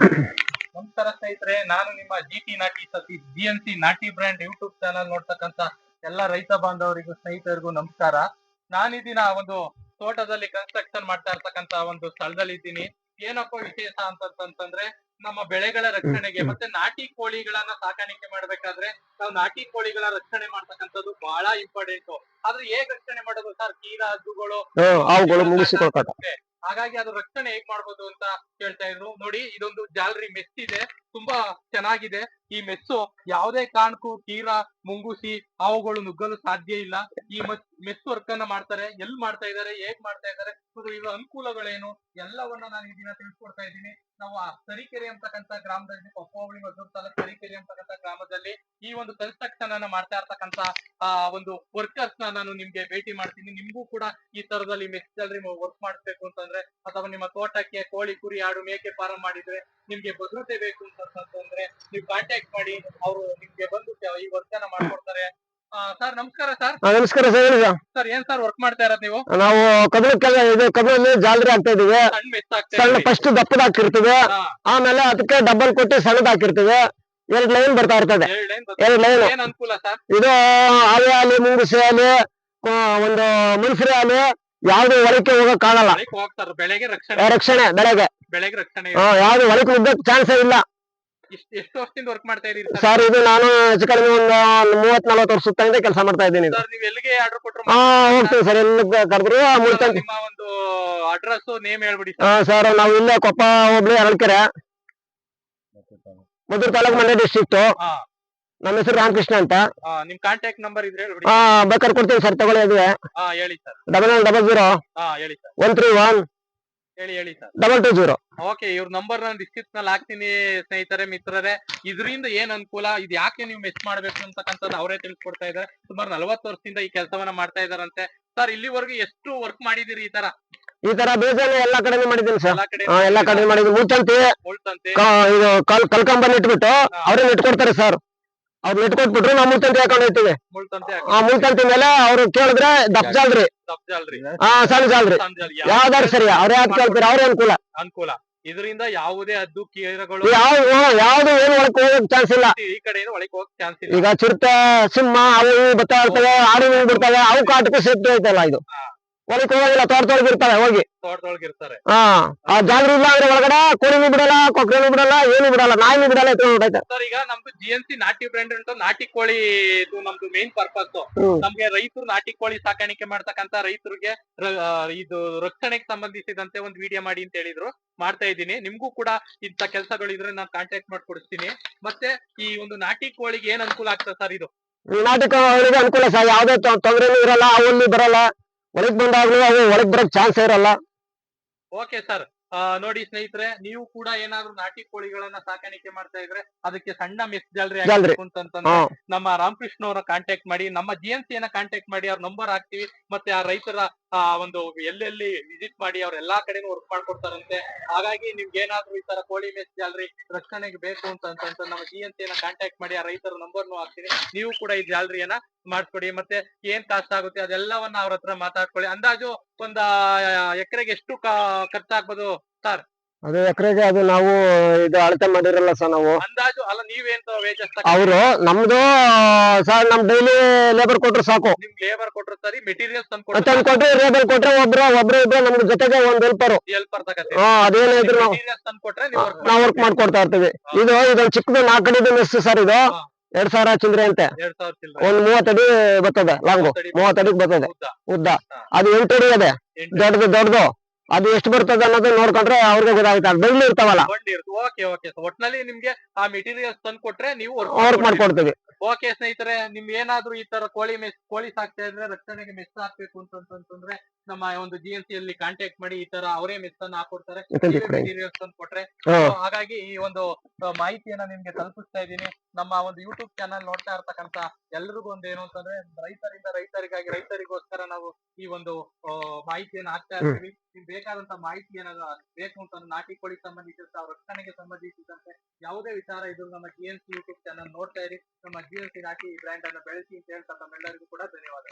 ನಮಸ್ಕಾರ ಸ್ನೇಹಿತರೆ ನಾನು ನಿಮ್ಮ ಜಿ ಟಿ ನಾಟಿ ಸತೀಶ್ ಜಿ ಎನ್ ಸಿ ನಾಟಿ ಬ್ರ್ಯಾಂಡ್ ಯೂಟ್ಯೂಬ್ ಚಾನಲ್ ನೋಡ್ತಕ್ಕಂತ ಎಲ್ಲ ರೈತ ಬಾಂಧವರಿಗೂ ಸ್ನೇಹಿತರಿಗೂ ನಮಸ್ಕಾರ. ನಾನು ದಿನ ಒಂದು ತೋಟದಲ್ಲಿ ಕನ್ಸ್ಟ್ರಕ್ಷನ್ ಮಾಡ್ತಾ ಇರ್ತಕ್ಕಂತ ಒಂದು ಸ್ಥಳದಲ್ಲಿ ಇದ್ದೀನಿ. ಏನಪ್ಪ ವಿಶೇಷ ಅಂತಂತಂದ್ರೆ ನಮ್ಮ ಬೆಳೆಗಳ ರಕ್ಷಣೆಗೆ ಮತ್ತೆ ನಾಟಿ ಕೋಳಿಗಳನ್ನ ಸಾಕಾಣಿಕೆ ಮಾಡ್ಬೇಕಾದ್ರೆ ನಾವು ನಾಟಿ ಕೋಳಿಗಳ ರಕ್ಷಣೆ ಮಾಡ್ತಕ್ಕಂಥದ್ದು ಬಹಳ ಇಂಪಾರ್ಟೆಂಟ್ ಆದ್ರೆ ಹೇಗ್ ರಕ್ಷಣೆ ಮಾಡೋದು ಸರ್? ಕೀರ ಹದ್ದುಗಳು ಹಾಗಾಗಿ ಅದು ರಕ್ಷಣೆ ಹೇಗ್ ಮಾಡ್ಬೋದು ಅಂತ ಹೇಳ್ತಾ ಇದ್ರು. ನೋಡಿ, ಇದೊಂದು ಜಾಲರಿ ಮೆಸ್ ಇದೆ. ತುಂಬಾ ಚೆನ್ನಾಗಿದೆ. ಈ ಮೆಸ್ಸು ಯಾವುದೇ ಕಾರಣಕ್ಕೂ ಕೀರ ಮುಂಗುಸಿ ಹಾವುಗಳು ನುಗ್ಗಲು ಸಾಧ್ಯ ಇಲ್ಲ. ಈ ಮೆಸ್ ವರ್ಕ್ ಅನ್ನ ಮಾಡ್ತಾರೆ. ಎಲ್ ಮಾಡ್ತಾ ಇದ್ದಾರೆ? ಹೇಗ್ ಮಾಡ್ತಾ ಇದ್ದಾರೆ? ಇದು ಅನುಕೂಲಗಳೇನು? ಎಲ್ಲವನ್ನ ನಾನು ಈ ದಿನ ತಿಳಿಸ್ಕೊಡ್ತಾ ಇದ್ದೀನಿ. ನಾವು ಆ ತರೀಕೆರೆ ಅಂತಕ್ಕಂಥ ಗ್ರಾಮದಲ್ಲಿ ಕೊಪ್ಪ ಹೋಬಳಿ ಮದ್ದೂರು ತರೀಕೆರೆ ಅಂತಕ್ಕಂಥ ಗ್ರಾಮದಲ್ಲಿ ಈ ಒಂದು ಕನ್ಸ್ಟ್ರಕ್ಷನ್ ಮಾಡ್ತಾ ಇರ್ತಕ್ಕಂತ ಆ, ಒಂದು ವರ್ಕರ್ಸ್ನ ನಾನು ನಿಮ್ಗೆ ಭೇಟಿ ಮಾಡ್ತೀನಿ. ನಿಮ್ಗೂ ಕೂಡ ಈ ತರದಲ್ಲಿ ಮೆಸ್ಟಲ್ರಿ ವರ್ಕ್ ಮಾಡಿಸ್ಬೇಕು ಅಂತಂದ್ರೆ, ಅಥವಾ ನಿಮ್ಮ ತೋಟಕ್ಕೆ ಕೋಳಿ, ಕುರಿ, ಆಡು, ಮೇಕೆ ಫಾರಂ ಮಾಡಿದ್ರೆ ನಿಮ್ಗೆ ಭದ್ರತೆ ಬೇಕು ಅಂತಂದ್ರೆ ನೀವು ಕಾಂಟ್ಯಾಕ್ಟ್ ಮಾಡಿ, ಅವರು ನಿಮ್ಗೆ ಬಂದು ಈ ವರ್ಕ್ ಅನ್ನ ಮಾಡ್ಕೊಡ್ತಾರೆ. ಸರ್ ನಮಸ್ಕಾರ ಸರ್. ಆ, ನಮಸ್ಕಾರ ಸರ್ ಹೇಳಿ ಸರ್. ಸರ್ ಏನ್ ಸರ್ ವರ್ಕ್ ಮಾಡ್ತಾ ಇರೋದು ನೀವು? ನಾವು ಕಬ್ಬಣಕ್ಕೆಲ್ಲ ಇದು ಕಬ್ಬಣಲ್ಲಿ ಜಾಲರಿ ಹಾಕ್ತಾ ಇದೀವಿ ಸಣ್ಣ ಮೆಸ್ ಆಗ್ತಾ ಸಣ್ಣ ಫಸ್ಟ್ ದಪ್ಪದ ಹಾಕಿರ್ತೀವಿ. ಹಾ, ಆಮೇಲೆ ಅದಕ್ಕೆ ಡಬಲ್ ಕೊಟ್ಟು ಸಣ್ಣದ ಹಾಕಿರ್ತೀವಿ. ಎರಡ್ ಲೈನ್ ಬರ್ತಾ ಇರ್ತದೆ. ಎರಡ್ lane ಬರ್ತದೆ. ಎರಡ್ ಲೈನ್ ಏನ್ ಅನುಕೂಲ ಸರ್? ಇದು ಆವೆ ಆಲಿ ಮುಂಗುಸಿ ಅಲ್ಲಿ ಆ, ಒಂದು ಮುನ್ಸರಿ ಆಲಿ ಯಾವ್ದು ಒಳಕ್ಕೆ ಹೋಗಕ್ ಆಗಲ್ಲ. ಹೋಗ್ತಾರ. ಬೆಳೆಗೆ ರಕ್ಷಣೆ. ರಕ್ಷಣೆ ಬೆಳೆಗೆ. ಬೆಳೆಗೆ ರಕ್ಷಣೆ ಆ, ಯಾವ್ದು ಒಳಕ್ಕೆ ಹೋಗಕ್ ಚಾನ್ಸ್ ಇಲ್ಲ. ಎಷ್ಟು ವರ್ಷದಿಂದ ವರ್ಕ್ ಮಾಡ್ತಾ ಇದೀರಿ ಸರ್? ಸರ್ ಇದು ನಾನು ಹೆಚ್ಚು ಕಡಿಮೆ ಒಂದು ಮೂವತ್ ನಲ್ವತ್ತು ವರ್ಷ ಸುತ್ತಿಂದ ಕೆಲಸ ಮಾಡ್ತಾ ಇದ್ದೀನಿ. ಸರ್ ನೀವು ಎಲ್ಲಿಗೆ ಆರ್ಡರ್ ಕೊಟ್ರು ಹಾ ಹೋಗ್ತೀವಿ ಸರ್ ಎಲ್ಲಿ ಕರೆದ್ರು ನಿಮ್ಮ ಒಂದು ಅಡ್ರೆಸ್ ನೇಮ್ ಹೇಳ್ಬಿಡಿ ಹಾ ಸರ್ ನಾವು ಇಲ್ಲೇ ಕೊಪ್ಪ ಹೋಗ್ಲಿ ಅರಳ್ಕೆರೆ ಮಧುರ ತಾಲೂಕು ಮಂಡ್ಯ ಡಿಸ್ಟ್ರಿಕ್ಟ್ ಹಾ. ನಮ್ಮ ಹೆಸರು ರಾಮಕೃಷ್ಣ ಅಂತ. ಹಾ, ನಿಮ್ ಕಾಂಟ್ಯಾಕ್ಟ್ ನಂಬರ್ ಇದ್ರೆ ಹೇಳ್ಬಿಡಿ. ಹಾ ಬೇಕಾದ್ರೆ ಕೊಡ್ತೀನಿ ಸರ್ ತಗೊಳ್ಳಿ ಅದುವೆ. ಹಾ ಹೇಳಿ sir. Double nine double zero ಹಾ ಹೇಳಿ ಸರ್. ಒನ್ ತ್ರೀ ಒನ್ ಹೇಳಿ ಹೇಳಿ sir. Double two zero okay ಇವ್ರ ನಂಬರ್ ನಾನು ಡಿಸ್ಕ್ರಿಪ್ಷನ್ನಲ್ಲಿ ಹಾಕ್ತೀನಿ ಸ್ನೇಹಿತರೆ ಮಿತ್ರರೇ. ಇದರಿಂದ ಏನ್ ಅನುಕೂಲ? ಇದು ಯಾಕೆ ನೀವು ಮಿಸ್ ಮಾಡ್ಬೇಕು ಅಂತಕ್ಕಂಥದ್ದು ಅವರೇ ತಿಳಿಸ್ಕೊಡ್ತಾ ಇದಾರೆ. ಸುಮಾರು ನಲವತ್ತು ವರ್ಷದಿಂದ ಈ ಕೆಲಸವನ್ನ ಮಾಡ್ತಾ ಇದಾರಂತೆ. ಸರ್ ಇಲ್ಲಿವರೆಗೂ ಎಷ್ಟು ವರ್ಕ್ ಮಾಡಿದಿರಿ ಈ ತರ? ಈ ತರ ಬೇಜಾರು ಎಲ್ಲಾ ಕಡೆ ಮಾಡಿದ್ದೀನಿ ಸರ್. ಎಲ್ಲಾ ಕಡೆ ಮಾಡಿದ್ವಿ ಮಾಡಿದ್ದೀನಿ. ಮುಳ್ತಂತಿ ಇದು ಕಲ್ ಕಲ್ಕಂಬನ್ ಇಟ್ಬಿಟ್ಟು ಅವ್ರೇ ಇಟ್ಕೊಡ್ತಾರೆ ಸರ್. ಅವ್ರು ಇಟ್ಕೊಟ್ಬಿಟ್ರು ನಾವು ಮುಳ್ತಂತಿ ಹಾಕೊಂಡು ಹೋಗ್ತೀವಿ ಮುಳ್ತಂತೆ ಮೇಲೆ ಅವ್ರು ಕೇಳಿದ್ರೆ ದಪ್ಪ ಜಾಲ್ರಿ ಹಾ ಸಣ್ಣ ಜಾಲ್ರಿ ಯಾವ್ದಾರು ಸರಿ ಅವ್ರ ಯಾವ್ದು ಕೇಳ್ತಾರೆ ಅವ್ರೇ ಅನುಕೂಲ ಅನುಕೂಲ ಇದರಿಂದ ಯಾವುದೇ ಹದ್ದು ಕೀರಗಳು ಯಾವ ಯಾವ್ದು ಏನು ಒಳಕ್ ಹೋಗಕ್ ಚಾನ್ಸ್ ಇಲ್ಲ ಈ ಕಡೆ ಒಳಕ್ ಹೋಗಕ್ ಚಾನ್ಸ್ ಇಲ್ಲ ಈಗ ಚಿರತೆ ಸಿಂಹ ಅವು ಇವು ಬರ್ತಾ ಇರ್ತವೆ ಆಡು ಬಿಡ್ತವೆ ಅವು ಕಾಟಕ್ಕೂ ಸೇಫ್ಟಿ ಐತಲ್ಲ ಇದು ಒಳಕ್ ಹೋಗೋದಿಲ್ಲ ತೋಟದೊಳಗೆ ಇರ್ತಾರೆ ಹೋಗಿ. ತೋಟದೊಳಗೆ ಇರ್ತಾರೆ ಹಾ ಆ ಇಲ್ಲ ಅಂದ್ರೆ ಒಳಗಡೆ ಕೋಳಿ ಬಿಡಲ್ಲ ಕೊಕ್ಕರೆ ಬಿಡಲ್ಲ ಏನು ಬಿಡಲ್ಲ ನಾಯಿನೂ ಬಿಡಲ್ಲ ಎತ್ಕೊಂಡು. ಸರ್ ಈಗ ನಮ್ದು ಜಿ ಎನ್ ಸಿ ನಾಟಿ ಬ್ರ್ಯಾಂಡ್ ಉಂಟು ನಾಟಿ ಕೋಳಿ ಇದು ನಮ್ದು ಮೇನ್ ಪರ್ಪಸ್. ನಮ್ಗೆ ರೈತರು ನಾಟಿ ಕೋಳಿ ಸಾಕಾಣಿಕೆ ಮಾಡ್ತಕ್ಕಂತ ರೈತರಿಗೆ ಇದು ರಕ್ಷಣೆಗೆ ಸಂಬಂಧಿಸಿದಂತೆ ಒಂದು ವಿಡಿಯೋ ಮಾಡಿ ಅಂತ ಹೇಳಿದ್ರು. ಮಾಡ್ತಾ ಇದ್ದೀನಿ. ನಿಮ್ಗೂ ಕೂಡ ಇಂತ ಕೆಲಸಗಳು ಇದ್ರೆ ನಾನು ಕಾಂಟ್ಯಾಕ್ಟ್ ಮಾಡ್ಕೊಡ್ತೀನಿ. ಮತ್ತೆ ಈ ಒಂದು ನಾಟಿ ಕೋಳಿಗೆ ಏನ್ ಅನುಕೂಲ ಆಗ್ತದೆ ಸರ್ ಇದು? ನಾಟಿ ಕೋಳಿಗೆ ಅನುಕೂಲ ಸರ್ ಯಾವ್ದೇ ತೊಂದರೆ ಇರಲ್ಲ ಅವಲ್ಲಿ ಬರಲ್ಲ. ಒಳಗ್ ಬಂದಾಗ್ಲೂ ಅವು ಒಳಗ್ ಬರಕ್ ಚಾನ್ಸ್ ಇರಲ್ಲ. ಓಕೆ ಸರ್ ನೋಡಿ ಸ್ನೇಹಿತರೆ ನೀವು ಕೂಡ ಏನಾದ್ರು ನಾಟಿ ಕೋಳಿಗಳನ್ನ ಸಾಕಾಣಿಕೆ ಮಾಡ್ತಾ ಇದ್ರೆ ಅದಕ್ಕೆ ಸಣ್ಣ ಮೆಸ್ ಜಾಲರಿ ಜಾಲ್ರಿ. ಅಂತಂತಂದ್ರೆ ಹಾ. ನಮ್ಮ ರಾಮಕೃಷ್ಣ ಅವರ ಕಾಂಟ್ಯಾಕ್ಟ್ ಮಾಡಿ ನಮ್ಮ ಜಿ ಎನ್ ಸಿ ಯನ್ನ ಕಾಂಟ್ಯಾಕ್ಟ್ ಮಾಡಿ ಅವ್ರ ನಂಬರ್ ಹಾಕ್ತಿವಿ ಮತ್ತೆ ಆ ರೈತರ ಆ ಒಂದು ಎಲ್ಲೆಲ್ಲಿ ವಿಸಿಟ್ ಮಾಡಿ ಅವ್ರ ಎಲ್ಲಾ ಕಡೆನೂ ವರ್ಕ್ ಮಾಡ್ಕೊಡ್ತಾರಂತೆ. ಹಾಗಾಗಿ ನಿಮ್ಗೆ ಏನಾದ್ರು ಈ ತರ ಕೋಳಿ ಮಿಸ್ ಜಾಲರಿ ರಕ್ಷಣೆಗೆ ಬೇಕು ಅಂತ ಅಂತಂತ ನಮ್ಮ ಜಿ ಎನ್ ಸಿ ಯನ್ನ ಕಾಂಟ್ಯಾಕ್ಟ್ ಮಾಡಿ ಆ ರೈತರ ನಂಬರ್ನು ಹಾಕ್ತೀನಿ. ನೀವು ಕೂಡ ಈ ಜಾಲರಿಯನ್ನ ಮಾಡ್ಕೊಡಿ ಮತ್ತೆ ಏನ್ ಕಾಸ್ಟ್ ಆಗುತ್ತೆ ಅದೆಲ್ಲವನ್ನ ಅವ್ರ ಹತ್ರ ಮಾತಾಡ್ಕೊಳ್ಳಿ. ಅಂದಾಜು ಒಂದ್ ಎಕರೆಗೆ ಎಷ್ಟು ಖರ್ಚಾಗ್ಬೋದು? ಸರ್. ಅದು ಎಕರೆಗೆ ಅದು ನಾವು ಇದು ಅಳತೆ ಮಾಡಿರಲ್ಲ ಸರ್ ನಾವು. ಅಂದಾಜು ಅಲ್ಲ ನೀವೇನ್ ವೇಜಸ್ ಅವರು ನಮ್ದು ಸರ್ ನಮ್ ಡೈಲಿ ಲೇಬರ್ ಕೊಟ್ರು ಸಾಕು. ನಿಮ್ ಲೇಬರ್ ಕೊಟ್ರು ಸರಿ ಮೆಟೀರಿಯಲ್ ತಂದು ಕೊಟ್ರೆ ಲೇಬರ್ ಕೊಟ್ರೆ ಒಬ್ರು ಒಬ್ರು ಇದ್ರೆ ನಮ್ ಜೊತೆಗೆ ಒಂದ್ ಹೆಲ್ಪರ್ ಹೆಲ್ಪರ್ ತಗತ್ತೆ. ಹಾ ಅದೇನೇ ಇದ್ರು ನಾವು. ಮೆಟೀರಿಯಲ್ಸ್ ತಂದು ಕೊಟ್ರೆ ನೀವು ವರ್ಕ್ ಮಾಡ್ಕೊಡ್ತಾ ಇರ್ತೀವಿ. ಇದು ಇದೊಂದು ಚಿಕ್ಕದು ನಾಲ್ಕು ಮಿಸ್ ಮೆಸ್ ಸರ್ ಇದು. ಎರಡ್ ಸಾವಿರ ಚಿಲ್ಲರೆ ಅಂತೆ. ಒಂದ್ ಮೂವತ್ತಡಿ ಬರ್ತದೆ ಲಾಂಗು. ಮೂವತ್ತಡಿ ಮೂವತ್ತಡಿಗೆ ಬರ್ತದೆ. ಉದ್ದ. ಅದು ಎಂಟು ಅಡಿ ಅದೇ. ದೊಡ್ಡದು ದೊಡ್ಡದು. ಅದು ಎಷ್ಟು ಬರ್ತದೆ ಅನ್ನೋದು ನೋಡ್ಕೊಂಡ್ರೆ ಅವ್ರಿಗೆ ಗೊತ್ತಾಗುತ್ತೆ. ಅದು ಬೆಳ್ಳಿ ಇರ್ತಾವಲ್ಲ. ಓಕೆ ಓಕೆ ಒಟ್ನಲ್ಲಿ ನಿಮ್ಗೆ ಆ ಮೆಟೀರಿಯಲ್ಸ್ ತಂದು ಕೊಟ್ರೆ ನೀವು ವರ್ಕ್ ಮಾಡ್ಕೊಡ್ತೀವಿ. ಓಕೆ ಸ್ನೇಹಿತರೆ ನಿಮ್ಗೆ ಏನಾದ್ರು ಈ ತರ ಕೋಳಿ ಮೆಸ್ ಕೋಳಿ ಸಾಕ್ತಾ ಇದ್ರೆ ರಕ್ಷಣೆಗೆ ಮೆಸ್ ಹಾಕ್ಬೇಕು ಅಂತಂತಂದ್ರೆ ನಮ್ಮ ಒಂದು ಜಿ ಎನ್ ಸಿ ಅಲ್ಲಿ ಕಾಂಟ್ಯಾಕ್ಟ್ ಮಾಡಿ ಈ ತರ ಅವರೇ ಮಿಸ್ ಅನ್ನ ಹಾಕೊಡ್ತಾರೆ. ಮೆಟೀರಿಯಲ್ಸ್ ಕೊಟ್ರೆ. ಹಾಗಾಗಿ ಈ ಒಂದು ಮಾಹಿತಿಯನ್ನ ನಿಮ್ಗೆ ತಲುಪಿಸ್ತಾ ಇದ್ದೀನಿ. ನಮ್ಮ ಒಂದು ಯೂಟ್ಯೂಬ್ ಚಾನಲ್ ನೋಡ್ತಾ ಇರ್ತಕ್ಕಂತ ಎಲ್ರಿಗೂ ಒಂದು ಏನು ಅಂತಂದ್ರೆ ರೈತರಿಂದ ರೈತರಿಗಾಗಿ ರೈತರಿಗೋಸ್ಕರ ನಾವು ಈ ಒಂದು ಮಾಹಿತಿಯನ್ನ ಹಾಕ್ತಾ ಇರ್ತೀವಿ. ನಿಮ್ಗೆ ಬೇಕಾದಂತ ಮಾಹಿತಿ ಏನಾದ್ರು ಬೇಕು ಅಂತ ನಾಟಿ ಕೋಳಿ ಸಂಬಂಧಿಸಿದಂತ ರಕ್ಷಣೆಗೆ ಸಂಬಂಧಿಸಿದಂತೆ ಯಾವುದೇ ವಿಚಾರ ಇದ್ರು ನಮ್ಮ G N C YouTube channel ನೋಡ್ತಾ ಇರಿ. ನಮ್ಮ ಜಿ ಎನ್ ಸಿ ನಾಟಿ ಬ್ರ್ಯಾಂಡ್ ಅನ್ನ ಬೆಳೆಸಿ ಅಂತ ಹೇಳ್ತಾ ಎಲ್ಲರಿಗೂ ಕೂಡ ಧನ್ಯವಾದ